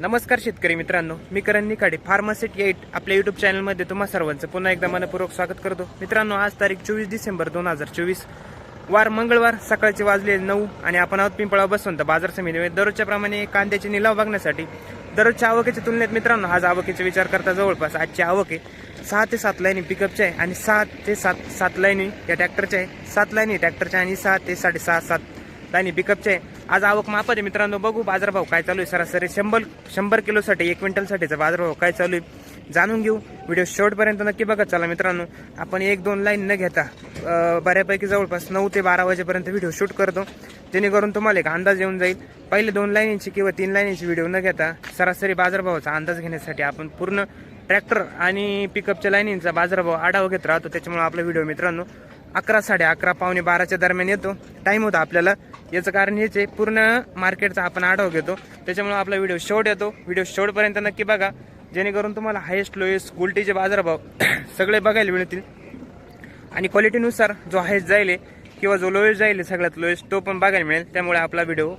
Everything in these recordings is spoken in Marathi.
नमस्कार शेतकरी मित्रांनो मी करण निकाडे फार्मासेट एट आपल्या युट्यूब चॅनलमध्ये तुम्हा सर्वांचं पुन्हा एकदा मनपूर्वक स्वागत करतो. मित्रांनो आज तारीख चोवीस डिसेंबर दोन हजार चोवीस. वार मंगळवार सकाळचे वाजले नऊ आणि आपण आहोत पिंपळा बसवंत बाजार समितीमध्ये म्हणजे दररोजच्या प्रमाणे कांद्याचे निलाव बघण्यासाठी दररोजच्या आवकेच्या तुलनेत मित्रांनो आज आवकेचा विचार करता जवळपास आजची आवक आहे सहा ते सात लाईनी पिकअपच्या आहे आणि सहा ते सात सात लाईनी या ट्रॅक्टरच्या आहे. सात लाईनी ट्रॅक्टरच्या आणि सहा ते साडेसहा सात लाईनी पिकअपचे आज आवक मापत आहे मित्रांनो बघू बाजारभाव काय चालू आहे. सरासरी शंभर शंभर किलोसाठी एक क्विंटलसाठीचा बाजारभाव काय चालू आहे? जाणून घेऊ. व्हिडिओ शेवटपर्यंत नक्की बघत चला मित्रांनो आपण एक दोन लाईन न घेता बऱ्यापैकी जवळपास नऊ ते बारा वाजेपर्यंत व्हिडिओ शूट करतो. जेणेकरून तुम्हाला एक अंदाज येऊन जाईल. पहिले दोन लाईनीची किंवा तीन लाईनींची व्हिडिओ न घेता सरासरी बाजारभावाचा अंदाज घेण्यासाठी आपण पूर्ण ट्रॅक्टर आणि पिकअपच्या लाईनींचा बाजारभाव आढावा घेत राहतो. त्याच्यामुळे आपला व्हिडिओ मित्रांनो अकरा साडे अकरा पावणे बाराच्या दरम्यान येतो. टाईम होता आपल्याला. याचं कारण हेच आहे पूर्ण मार्केटचा आपण आढावा घेतो. त्याच्यामुळे आपला व्हिडिओ शेवट येतो. व्हिडिओ शेवटपर्यंत नक्की बघा. जेणेकरून तुम्हाला हायेस्ट लोएस्ट गुलटीचे बाजारभाव सगळे बघायला मिळतील. आणि क्वालिटीनुसार जो हायेस्ट जाईल किंवा जो लोएस्ट जाईल सगळ्यात लोएस्ट तो पण बघायला मिळेल. त्यामुळे आपला व्हिडिओ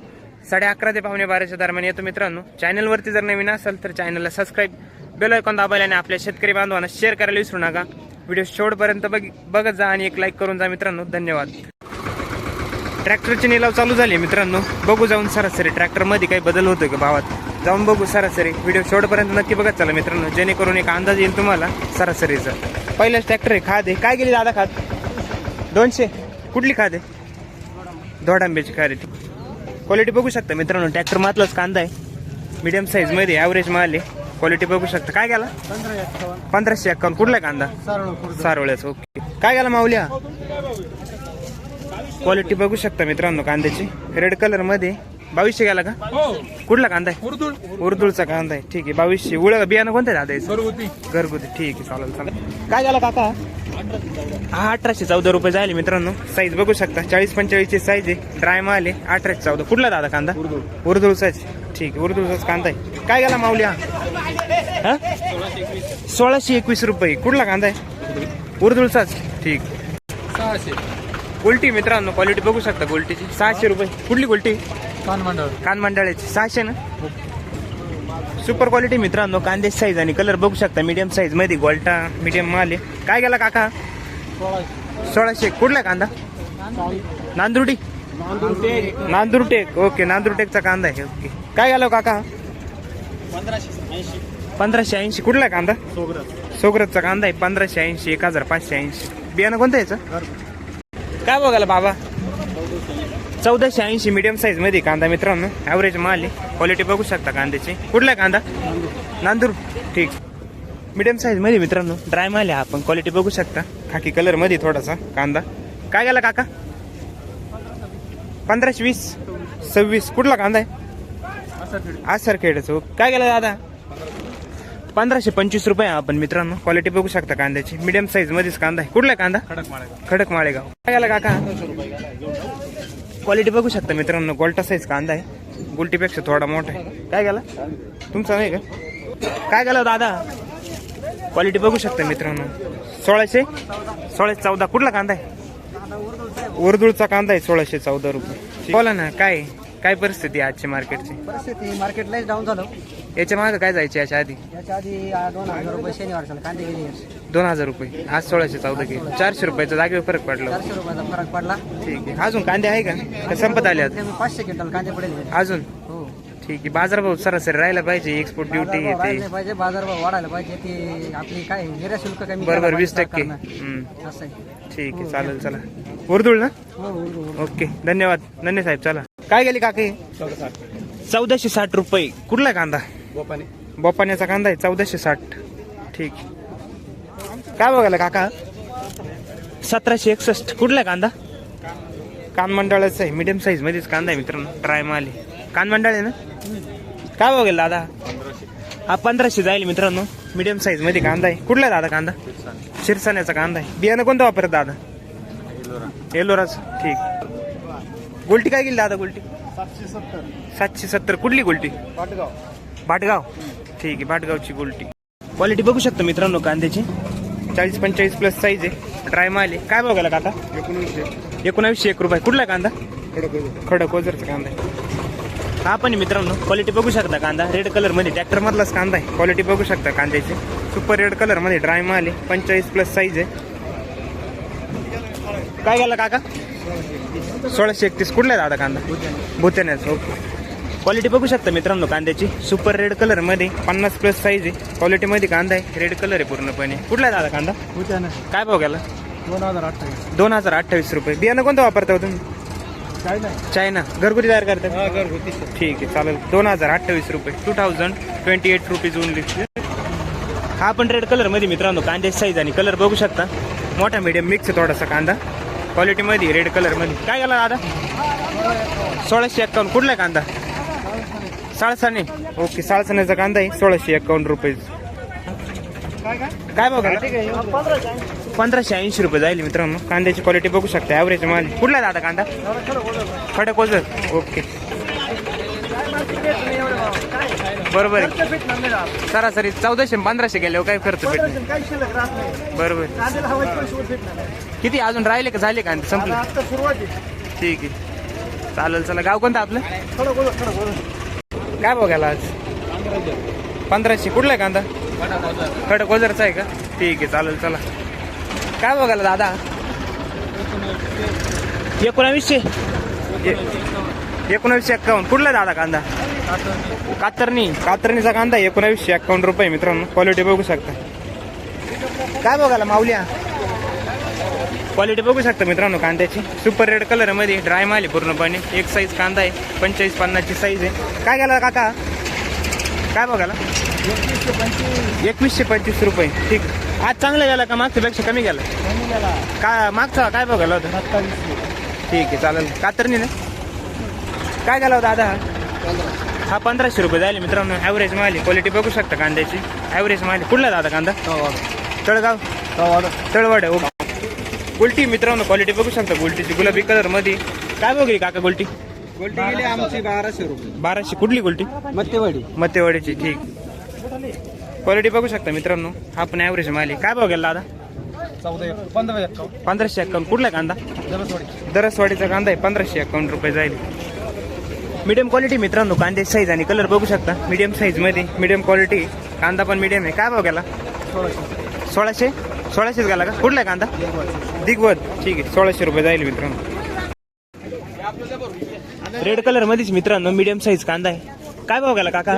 साडे अकरा ते पावणे बाराच्या दरम्यान येतो मित्रांनो. चॅनलवरती जर नवीन असेल तर चॅनलला सबस्क्राईब बेल ऐकून दाबायला आणि आपल्या शेतकरी बांधवांना शेअर करायला विसरू नका. व्हिडिओ शेवटपर्यंत बघ बघत जा आणि एक लाईक करून जा मित्रांनो. धन्यवाद. ट्रॅक्टरचे निलाव चालू झाले मित्रांनो. बघू जाऊन सरासरी ट्रॅक्टरमध्ये काही बदल होतो का भावात? जाऊन बघू सरासरी. व्हिडिओ शेवटपर्यंत नक्की बघत चला मित्रांनो. जेणेकरून एक अंदाज येईल तुम्हाला सरासरीचा. पहिलाच ट्रॅक्टर आहे खाद आहे. काय गेली दादा खाद? दोनशे. कुठली खाद आहे? दोडांब्याची खाद आहे क्वालिटी बघू शकता मित्रांनो. ट्रॅक्टर मातलाच कांदा आहे. मिडियम साईजमध्ये ॲव्हरेज माल आहे. क्वालिटी बघू शकता. काय गेला? पंधरा एक्कावन्न पंधराशे अकाउंट कुठला कांदा? सारोळ्याचं. ओके काय गेला माऊल्या? क्वालिटी बघू शकता मित्रांनो कांद्याची. रेड कलरमध्ये. बावीसशे गेला का? कुठला कांदा आहे? उर्दूळ. उर्दूळचा कांदा आहे. ठीक आहे बावीसशे. उळ बियाणं कोणतं दादा? घरगुती. घरगुती. ठीक आहे चालेल चालेल. काय झालं काका? हा अठराशे चौदा रुपये झाले मित्रांनो. साईज बघू शकता. चाळीस पंचेचाळीसची साईज आहे. ड्राय माल आहे. अठराशे चौदा. कुठला दादा कांदा? उर्दूळचाच. ठीक आहे उर्दूळचाच कांदा आहे. काय गेला माऊल्या? हा सोळाशे एकवीस रुपये. कुठला कांदा आहे? उर्दूळचाच ठीक. सहाशे. गोल्टी मित्रांनो. क्वालिटी बघू शकता गोल्टीची. सहाशे रुपये. कुठली गोल्टी? कान मंडळ. कान मंडळाची. सहाशे ना? सुपर क्वालिटी मित्रांनो. कांद्याची साईज आणि कलर बघू शकता. मीडियम साईजमध्ये गोल्टा मीडियम माल आहे. काय गेला काका? सोळाशे. कुठला कांदा? नांदुर्डी नांदुरटेक. ओके. नांदुरटेकचा कांदा आहे. ओके. काय गेला हो काका? पंधराशे पंधराशे ऐंशी. कुठला कांदा? सोगरत सोगरतचा कांदा आहे. पंधराशे ऐंशी एक हजार पाचशे ऐंशी. बियाणं कोणतं याचं? काय बघायला बाबा? चौदाशे ऐंशी मीडियम साईजमध्ये कांदा मित्रांनो. ॲव्हरेज माल आहे. क्वालिटी बघू शकता कांद्याची. कुठला कांदा? नांदूर. ठीक. मीडियम साईजमध्ये मित्रांनो. ड्राय माल आहे आपण क्वालिटी बघू शकता. खाकी कलरमध्ये थोडासा कांदा. काय गेला काका? पंधराशे वीस. सव्वीस. कुठला कांदा आहे? आज सर खेळायचं काय गेला दादा? पंधराशे पंचवीस रुपये आपण मित्रांनो. क्वालिटी बघू शकता कांद्याची. मीडियम साईज मध्येच कांदा आहे. कुठला कांदा? खडक माळेगाव. खडक माळेगाव. काय गेला काका क्वालिटी बघू शकता मित्रांनो. गोल्टा साईज कांदा आहे. गुलटीपेक्षा थोडा मोठा आहे. काय गेला? तुमचा नाही का? काय गेला दादा? क्वालिटी बघू शकता मित्रांनो. सोळाशे? सोळाशे चौदा. कुठला कांदा आहे? उर्दूळचा कांदा आहे सोळाशे चौदा रुपये. बोला ना काय काय परिस्थिती आहे आजची मार्केटची? परिस्थिती मार्केट लयच डाऊन झालं. याच्या मागे काय जायचे याच्या आधी? याच्या आधी आ, दोन हजार रुपये शनिवार झाला कांदे गेले दोन हजार रुपये. आज सोळाशे चौदा गेले चारशे रुपयाचा जागेवर फरक पडला. चारशे रुपयाचा फरक पडला. ठीक आहे. अजून कांदे आहे का? का संपत आले आता? पाचशे क्विंटल कांदे पडेल. अजून? ठीक आहे. बाजारभाव सरासरी राहायला पाहिजे एक्सपोर्ट ड्युटी बाजारभाव येते पाहिजे बाजारभाव वाढायला पाहिजे ते आपली काय निर्यात शुल्क कमी बरोबर वीस टक्के. सरकारनं. हम्म, असं आहे. ठीक आहे चालेल चला. उर्दुळ ना? हो हो, हो ओके धन्यवाद. धन्य साहेब चला. काय गेली काकी? चौदाशे साठ रुपये. कुठला कांदा? बोपाण्याचा कांदा आहे चौदाशे साठ. ठीक. काय बघायला काका? सतराशे एकसष्ट. कुठला कांदा? कान. मंडळाचा आहे मीडियम साईज मध्येच कांदा आहे मित्रांनो ट्राय माल आहे. कान मंडळ आहे ना? काय बघेल दादा? हा पंधराशे जाईल मित्रांनो. मीडियम साईजमध्ये कांदा आहे. कुठला दादा कांदा? शिरसाण्याचा कांदा आहे. बियाणं कोणतं वापरत दादा? एलोराच. ठीक. गोल्टी काय गेली दादा गोल्टी? सातशे सत्तर. सातशे सत्तर. कुठली गोल्टी? पाटगाव भाटगाव. ठीक आहे भाटगावची गोल्टी. क्वालिटी बघू शकतो मित्रांनो कांद्याची. चाळीस पंचेचाळीस प्लस साईज आहे. ड्राय माल आहे. काय बघायला काका एकोणीसशे एकोणावीसशे. एक रुपये. कुठला कांदा? खडक खडक ओझरचा कांदा आहे. हा पण आहे मित्रांनो क्वालिटी बघू शकता कांदा रेड कलरमध्ये. ट्रॅक्टर मधलाच कांदा आहे. क्वालिटी बघू शकता कांद्याची. सुपर रेड कलरमध्ये ड्राय माल आहे. पंचेचाळीस प्लस साईज आहे. काय गेला काका? सोळाशे एकतीस. कुठला आहे दादा कांदा? भूत्यानेच ओके. क्वालिटी बघू शकता मित्रांनो कांद्याची. सुपर रेड कलरमध्ये. पन्नास प्लस साईज आहे. क्वालिटी मध्ये कांदा आहे. रेड कलर आहे पूर्णपणे. कुठला आहे दादा कांदा? काय भाव गेला? दोन हजार अठ्ठावीस. दोन हजार अठ्ठावीस रुपये. बियाणं कोणतं वापरता हो तुम्ही? चायना. घरगुती तयार करतात? घरगुती. ठीक आहे चालेल. दोन हजार अठ्ठावीस रुपये. Two thousand twenty eight rupees only हा पण रेड कलरमध्ये मित्रांनो कांद्याची साईज आणि कलर बघू शकता. मोठा मीडियम मिक्स थोडासा कांदा. क्वालिटी मध्ये रेड कलरमध्ये. काय गेला दादा? सोळाशे एक्कावन्न कुठला कांदा? साळसाने. ओके साळसाण्याचा कांदा आहे. सोळाशे एक्कावन्न रुपये. काय बघा पंधराशे ऐंशी रुपये जाईल मित्रांनो. कांद्याची क्वालिटी बघू शकता ॲव्हरेज माल. कुठला आहे दादा कांदा? खडक ओझर ओके. बरोबर सरासरी चौदाशे पंधराशे गेल्यावर हो, काय खर्च भेट बरोबर किती अजून राहिले का? झाले का संपले. ठीक आहे. चालेल चला. गाव कोणतं आपलं? काय बघायला आज? पंधराशे. कुठला आहे कांदा? खडक ओझरचा आहे का? ठीक आहे चालेल चला. काय बघायला दादा? एकोणावीसशे. एकोणावीसशे एक्कावन्न. कुठला दादा कांदा? कातरणी. कातरणीचा कांदा एकोणावीसशे एक्कावन्न रुपये मित्रांनो. क्वालिटी बघू शकता. काय बघायला माऊल्या? क्वालिटी बघू शकता मित्रांनो कांद्याची. सुपर रेड कलरमध्ये ड्राय माल आहे पूर्णपणे. एक साईज कांदा आहे पंचेचाळीस पन्नासची साईज आहे. काय गेला काका? काय बघायला? एकवीसशे पंचवीस रुपये. ठीक. आज चांगला गेला का? मागच्या पेक्षा कमी गेला. का मागचा काय बघायला होता? ठीक आहे चालेल. कातरणी ना? काय गेला होता दादा हा पंधराशे रुपये जाईल मित्रांनो. ॲव्हरेज माल क्वालिटी बघू शकता कांद्याची. ॲव्हरेज माल कुठला दादा कांदा? तळगाव? तळवाड. ओके. गुलटी मित्रांनो क्वालिटी बघू शकता. गुलटीची गुलाबी कलरमध्ये. काय बघली काका गुलटी? गोल्टी गेली आमची बाराशे. रुपये बाराशे. कुठली गुलटी? मत्तेवाडी. मतेवाडीची ठीक. क्वालिटी बघू शकता मित्रांनो. हा पण ॲव्हरेज माल आहे काय भाव गेला दादा? चौदा पंधरा एक्कावन्न. पंधराशे अकाउंट कुठला कांदा? जलसवाडी दरसवाडीचा कांदा आहे. पंधराशे अकाउंट रुपये जाईल. मीडियम क्वालिटी मित्रांनो कांद्याची साईज आणि कलर बघू शकता. मीडियम साईजमध्ये मीडियम क्वालिटी कांदा पण मीडियम आहे. काय भाव गेला? सोळाशे. सोळाशे? सोळाशेच गेला का? कुठला आहे कांदा? दिग्वत. ठीक आहे. सोळाशे रुपये जाईल मित्रांनो. रेड कलर मध्येच मित्रांनो मीडियम साईज कांदा आहे. काय भाव गेला काका?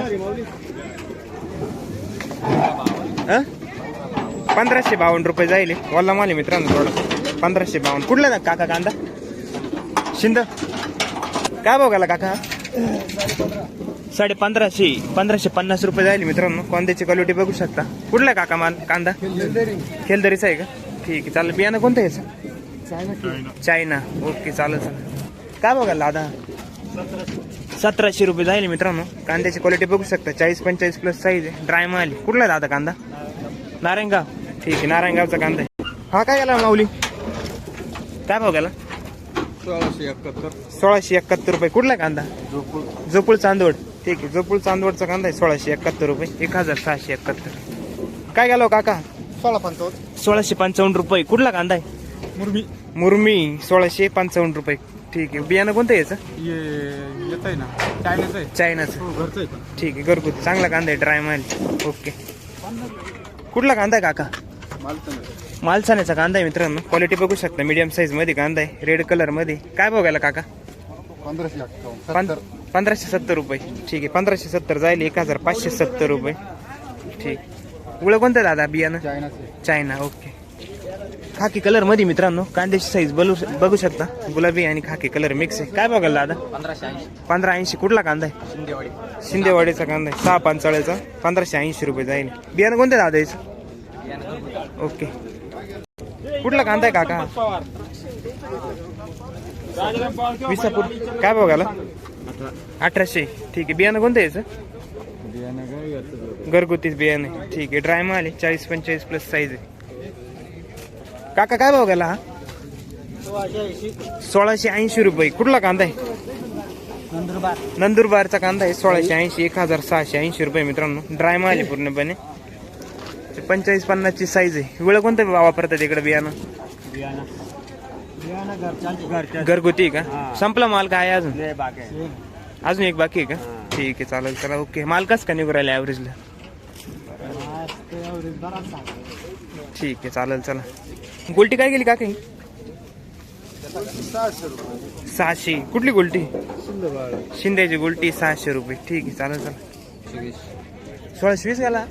पंधराशे बावन्न रुपये जाईल वल्ला माल मित्रांनो थोडा. पंधराशे बावन्न. कुठला आहे काका कांदा? शिंद. काय गेला काका? साडे पंधराशे पंधराशे पन्नास रुपये जाईल मित्रांनो. कांद्याची क्वालिटी बघू शकता. कुठला काका माल? कांदा? खेलदरीचा आहे का? ठीक आहे चालेल. बियाणं कोणतं आहे याचं? चायना ओके चालेल चालेल. काय बघायला दादा? सतराशे रुपये जाईल मित्रांनो. कांद्याची क्वालिटी बघू शकता. चाळीस पंचेचाळीस प्लस साईज आहे. ड्राय माल. कुठला आहे दादा कांदा? नारायणगाव ठीक आहे नारायणगावचा कांदा आहे. हा काय गेला माऊली? काय भाव गेला? सोळाशे एकाहत्तर. सोळाशे एकाहत्तर रुपये. कुठला कांदा? जोपूळ. चांदवड. ठीक आहे जोपूळ चांदवडचा कांदा आहे. सोळाशे एकाहत्तर रुपये. एक हजार सहाशे एकाहत्तर. काय गेलो काका? सोळा पंचावन्न. सोळाशे पंचावन्न रुपये. कुठला कांदा आहे? मुरमी. मुरमी. सोळाशे पंचावन्न रुपये. ठीक आहे. बियाणं कोणतं आहे याचं? ये येत आहे ना. चायनाचं आहे. चायनाचं. हो घरचं आहे पण. ठीक आहे घरगुती. चांगला कांदा आहे ड्राय माल ओके. कुठला कांदा आहे काका? मालचं मालसाण्याचा कांदा आहे मित्रांनो. क्वालिटी बघू शकता. मीडियम साईजमध्ये कांदा आहे. रेड कलरमध्ये. काय बघायला काका? पंधराशे पंधराशे सत्तर रुपये. ठीक आहे. पंधराशे सत्तर जाईल एक हजार पाचशे सत्तर रुपये. ठीक. उळं कोणतं दादा? बियाणं? चायनाचं आहे. चायना. ओके. खाकी कलरमध्ये मित्रांनो. कांद्याची साईज बलू बघू शकता. गुलाबी आणि खाकी कलर मिक्स आहे. काय बघायला दादा? पंधराशे ऐंशी. पंधरा ऐंशी कुठला कांदा आहे? शिंदेवाडी. शिंदेवाडीचा कांदा आहे. सहा पांचाळ्याचा पंधराशे ऐंशी रुपये जाईल बियाणं कोणतं दादा याचं? ओके. कुठला कांदा आहे काका? विसापूर. काय बघायला अठराशे. ठीक आहे. बियाणं कोणतं याचं? घरगुतीच बियाणे ठीक आहे. ड्राय माल आहे. चाळीस पंचेचाळीस प्लस साईज आहे. काका काय भाव गेला? हा सोळाशे ऐंशी रुपये. कुठला कांदा आहे? नंदुरबार. नंदुरबारचा कांदा आहे सोळाशे ऐंशी एक हजार सहाशे ऐंशी रुपये मित्रांनो. ड्राय माल आहे पूर्णपणे. पंचेचाळीस पन्नासची साईज आहे. वेळ कोणतं वापरतात इकडे बियाणं? बियाणं. बियाणं घरच्या घरगुती का. संपला माल काय आहे अजून? लय बाग आहे. अजून एक बाकी आहे का? ठीक आहे चालेल चला ओके. माल कसं का निघू राहिला ॲव्हरेजला ठीक आहे चालेल चला. गोल्टी काय गेली काका? सहाशे. कुठली गोल्टी? शिंद्याची गोल्टी सहाशे रुपये. ठीक आहे चालेल चला सोळाशे वीस गेला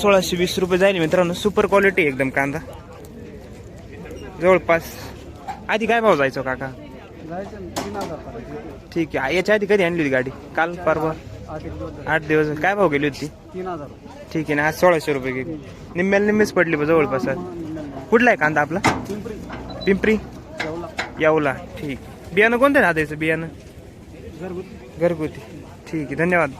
सोळाशे वीस रुपये जाईल मित्रांनो. सुपर क्वालिटी एकदम कांदा. जवळपास. आधी काय भाव जायचो काका? ठीक आहे. याच्या आधी कधी आणली होती गाडी? काल परवा? आठ दिवस. काय भाव गेली होती? ठीक आहे ना. आज सोळाशे रुपये गेली. निम्म्याला निम्मीच पडली जवळपास आज. कुठला आहे कांदा आपला? पिंपरी. येवला. ठीक. बियाणं कोणतं दादा याचं बियाणं? घरगुती. ठीक आहे धन्यवाद.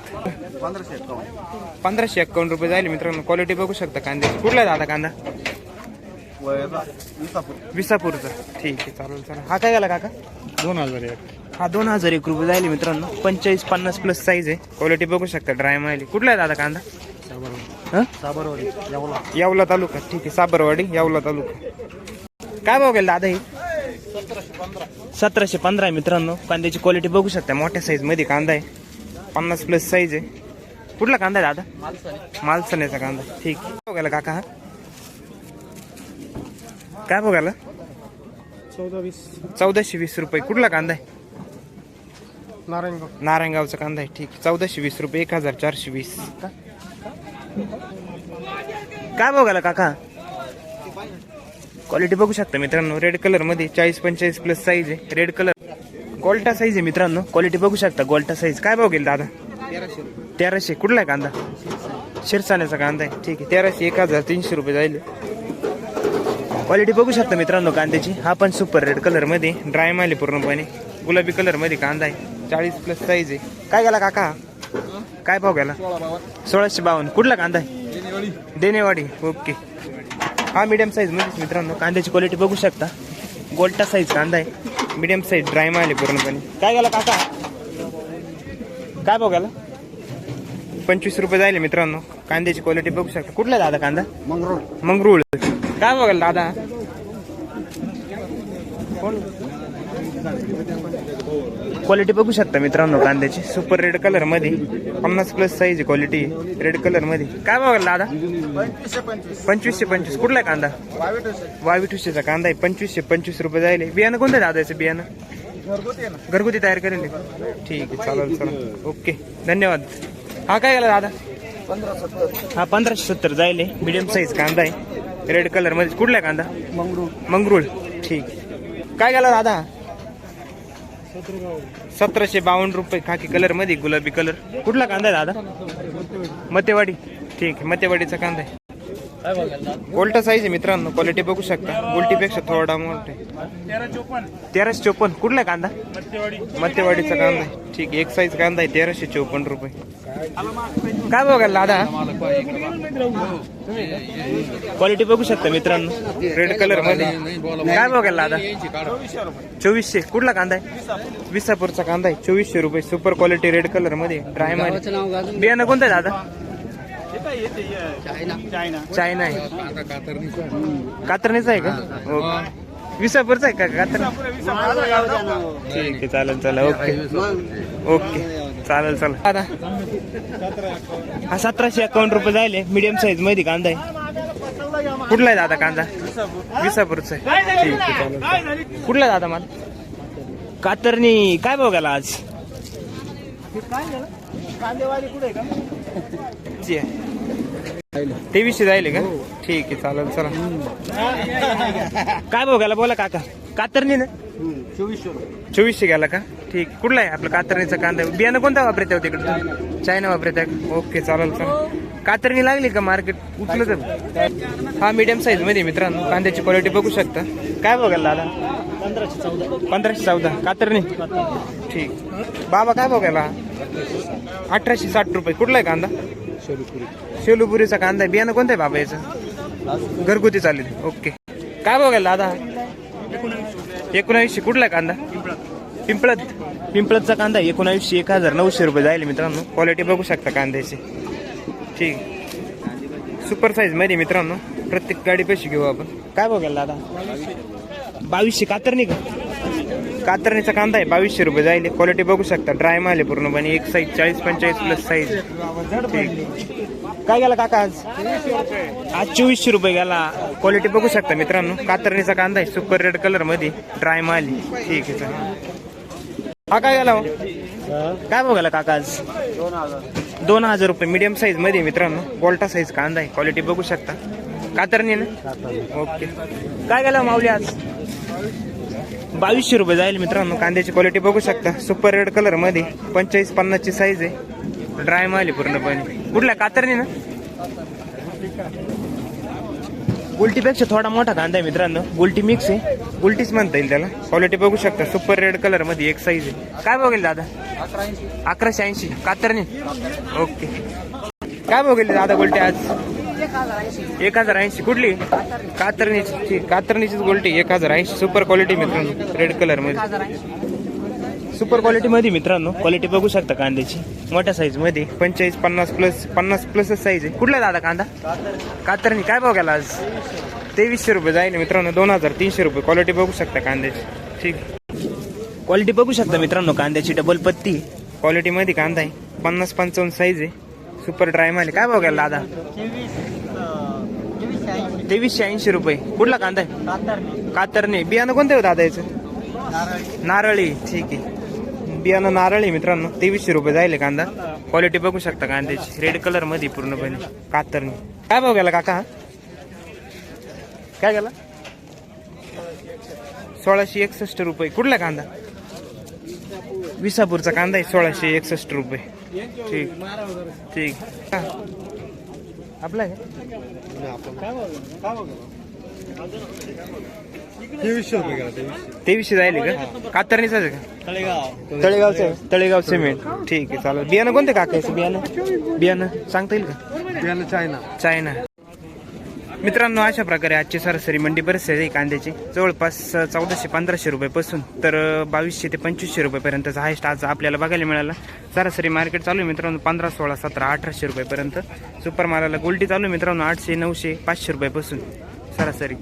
पंधराशे एकावन्न. पंधराशे एक्कावन्न रुपये जाईल मित्रांनो. क्वालिटी बघू शकता कांद्याची. कुठला आहे दादा कांदा? विसापूरचा. ठीक आहे चालेल चालेल. हा काय गेला काका? दोन हजार एक. हा दोन हजार एक रुपये जाईल मित्रांनो. पंचेचाळीस पन्नास प्लस साईज आहे. क्वालिटी बघू शकता ड्राय मायली कुठला आहे दादा कांदा? हं? साबरवाडी यावला. यावला तालुका. ठीक आहे साबरवाडी यावला तालुका. काय भाव गेला दादा हे? सतराशे पंधरा आहे मित्रांनो. कांद्याची क्वालिटी बघू शकता. मोठ्या साईजमध्ये कांदा आहे. पन्नास प्लस साईज आहे. कुठला कांदा आहे दादा? मालसण्याचा कांदा. ठीक आहे. गेला काका हा? काय गेला? चौदा वीस. चौदाशे वीस रुपये. कुठला कांदा आहे? नारायणगाव. नारायणगावचा कांदा आहे. ठीक. चौदाशे वीस रुपये. एक हजार चारशे वीस. काय बघायला काका? क्वालिटी बघू शकता मित्रांनो. रेड कलरमध्ये चाळीस पंचेचाळीस प्लस साईज आहे. रेड कलर गोल्टा साईज आहे मित्रांनो. क्वालिटी बघू शकता गोल्टा साईज काय भाव गेल दादा? तेराशे. तेराशे कुठला आहे कांदा? शिरसाण्याचा कांदा आहे. ठीक आहे. तेराशे एक हजार तीनशे रुपये जाईल. क्वालिटी बघू शकता मित्रांनो कांद्याची. हा पण सुपर रेड कलरमध्ये. ड्राय माल आहे पूर्णपणे. गुलाबी कलरमध्ये कांदा आहे. चाळीस प्लस साईज आहे. काय गेला काका? काय भाव बावन्न सोळाशे बावन्न. कुठला कांदा आहे? देनेवाडी ओके. हा मीडियम साईज मध्येच मित्रांनो कांद्याची क्वालिटी बघू शकता. गोल्टा साईज कांदा आहे. मीडियम साईज ड्राय माल आहे पूर्णपणे. काय गेला काका? काय भाव गेला? पंचवीस रुपये जाईल मित्रांनो. कांद्याची क्वालिटी बघू शकता. कुठला दादा कांदा? मंगरोळ. मंगरूळ. काय बघाल दादा? कोण? क्वालिटी बघू शकता मित्रांनो कांद्याची. सुपर रेड कलरमध्ये. पन्नास प्लस साईज क्वालिटी रेड कलरमध्ये. काय बघाल दादा? पंचवीसशे पंचवीस. कुठला कांदा? बावीस वावी ठुशीचा कांदा आहे. पंचवीसशे पंचवीस रुपये जाईल बियाणं कोणतं आहे दादा याचं बियाणं? घरगुती तयार करेल? ठीक आहे चालेल चालेल. ओके धन्यवाद. हा काय गेला दादा? हा पंधराशे सत्तर जाईल मीडियम साईज कांदा आहे. रेड कलरमध्ये. कुठला कांदा? मंगरूळ. मंगरूळ. ठीक. काय गेला दादा? सतराशे बावन्न रुपये खाकी कलरमध्ये गुलाबी कलर कुठला कांदा आहे दादा? मतेवाडी. ठीक आहे मतेवाडीचा कांदा आहे. गोल्टा साईज आहे मित्रांनो. क्वालिटी बघू शकता. गोल्टीपेक्षा थोडा मोठे आहे. तेराशे चोपन्न. कुठला कांदा? मत्तेवाडीचा कांदा आहे. ठीक आहे. एक साईज कांदा आहे. तेराशे चोपन्न रुपये. काय बघायला दादा? क्वालिटी बघू शकता मित्रांनो. रेड कलरमध्ये. काय बघायला दादा? चोवीसशे. कुठला कांदा आहे? विसापूरचा कांदा आहे. चोवीसशे रुपये. सुपर क्वालिटी रेड कलरमध्ये. ड्रायमध्ये बियाणं कोणतं आहे दादा? चायना. आहे. कातरणीचा आहे. का? ओके. विसापूरचा आहे का? कातर ठीक आहे चालेल चला ओके. ओके. चालेल चला दादा हा सतराशे अकाउंट रुपये जायले. मीडियम साईजमध्ये कांदा आहे. कुठला आहे दादा कांदा? विसापूरचा आहे. ठीक आहे चालेल चालेल. कुठला आहे दादा माल? कातरणी. काय गेला आज? जी आहे. तेवीसशे जाईल का? ठीक आहे चालेल चला. काय भाऊ गेला? बोला काका. कातरणी ना चोवीसशे चोवीसशे गेला का? ठीक कुठला आहे आपलं कातरणीचा कांदा? बियाणं कोणता वापरत आहे हो तिकडे? चायना वापरत आहे ओके चालेल चालेल कातरणी लागली का मार्केट? उठलं तर हा मीडियम साईजमध्ये मित्रांनो. कांद्याची क्वालिटी बघू शकता. काय बघायला दादा? पंधराशे चौदा. पंधराशे चौदा कातरणी? ठीक. बाबा काय बघायला अठराशे साठ रुपये. कुठला आहे कांदा? शेलूपुरीचा कांदा आहे. बियाणं कोणतं आहे बाबा याचं? घरगुती चालेल. ओके. काय बघायला दादा? एकोणावीसशे कुठला कांदा? पिंपळत पिंपळतचा कांदा एकोणावीसशे एक हजार नऊशे रुपये जाईल मित्रांनो. क्वालिटी बघू शकता कांद्याची. ठीक. सुपर साईजमध्ये मित्रांनो. प्रत्येक गाडी पैसे घेऊ आपण. काय बघायला दादा? बावीसशे कातर नाही का? कातरणीचा कांदा आहे बावीसशे रुपये जाईल. क्वालिटी बघू शकता. ड्राय माल आहे पूर्णपणे. एक साईज चाळीस पंचेचाळीस प्लस साईज ठीक. काय गेला काका आज? आज चोवीसशे रुपये गेला. क्वालिटी बघू शकता मित्रांनो. कातरणीचा कांदा आहे सुपर रेड कलरमध्ये. ड्राय माल ठीक आहे चालेल. हा. हो. काय गेला काय बघायला काका आज? दोन हजार रुपये. मीडियम साईजमध्ये मित्रांनो. गोल्टा साईज कांदा आहे. क्वालिटी बघू शकता. कातरणी ना? ओके काय गेला माऊली आज? बावीसशे रुपये जाईल मित्रांनो. कांद्याची क्वालिटी बघू शकता. सुपर रेड कलरमध्ये. पंचेचाळीस पन्नासची साईज आहे. ड्राय माल पूर्णपणे. कुठला कातरणी ना? गुलटीपेक्षा थोडा मोठा कांदा आहे मित्रांनो. गुलटी मिक्स आहे. गुलटीच म्हणता येईल त्याला. क्वालिटी बघू शकता. सुपर रेड कलरमध्ये एक साईज आहे. काय बघेल दादा? अकराशे ऐंशी. कातरणी? ओके काय बघेल दादा गुलटी आज? एक हजार ऐंशी कुठली कातरणीची. कातरणीचीच गोल्टी. एक हजार ऐंशी सुपर क्वालिटी मित्रांनो. रेड कलरमध्ये. सुपर क्वालिटी मध्ये मित्रांनो. क्वालिटी बघू शकता कांद्याची. मोठ्या साईजमध्ये. पंचेचाळीस पन्नास प्लस पन्नास प्लस साईज आहे. कुठला दादा कांदा? कातरणी. काय बघायला आज? तेवीसशे रुपये जाईल मित्रांनो. दोन हजार तीनशे रुपये. क्वालिटी बघू शकता कांद्याची. ठीक क्वालिटी बघू शकता मित्रांनो कांद्याची. डबल पत्ती. क्वालिटी मध्ये कांदा आहे. पन्नास पंचावन्न साईज आहे. सुपर ड्राय माल. काय बघायला दादा? तेवीसशे ऐंशी. रुपये. कुठला कांदा आहे? कातरणे. बियाणं कोणतं आहे हो दादा याचं? नारळी. ठीक आहे. बियाणं नारळी मित्रांनो. तेवीसशे रुपये जाईल कांदा. क्वालिटी बघू शकता कांद्याची. रेड कलरमध्ये पूर्णपणे. कातरणी. काय भाव गेला काका? काय गेला? सोळाशे एकसष्ट रुपये. कुठला कांदा? विसापूरचा कांदा आहे सोळाशे एकसष्ट रुपये. ठीक. ठीक. हा. आपला आहे? का? तेवीसशे रुपये तेवीसशे तेवीसशे जाईल का? कातरणीचाच आहे का? तळेगाव. तळेगावचं? तळेगाव सिमेंट. ठीक आहे चालेल. बियाणं कोणते काकायचं बियाणं? बियाणं सांगता येईल का? बियाणं चायना. चायना. मित्रांनो अशा प्रकारे आजची सरासरी मंडी परिस्थिती आहे. कांद्याची जवळपास चौदाशे पंधराशे रुपयेपासून तर बावीसशे ते पंचवीसशे रुपयेपर्यंतचा हायस्ट आज आपल्याला बघायला मिळाला. सरासरी मार्केट चालू आहे मित्रांनो पंधरा सोळा सतरा अठराशे रुपयेपर्यंत. सुपर मालाला गोल्टी चालू आहे मित्रांनो आठशे नऊशे पाचशे रुपयेपासून सरासरी.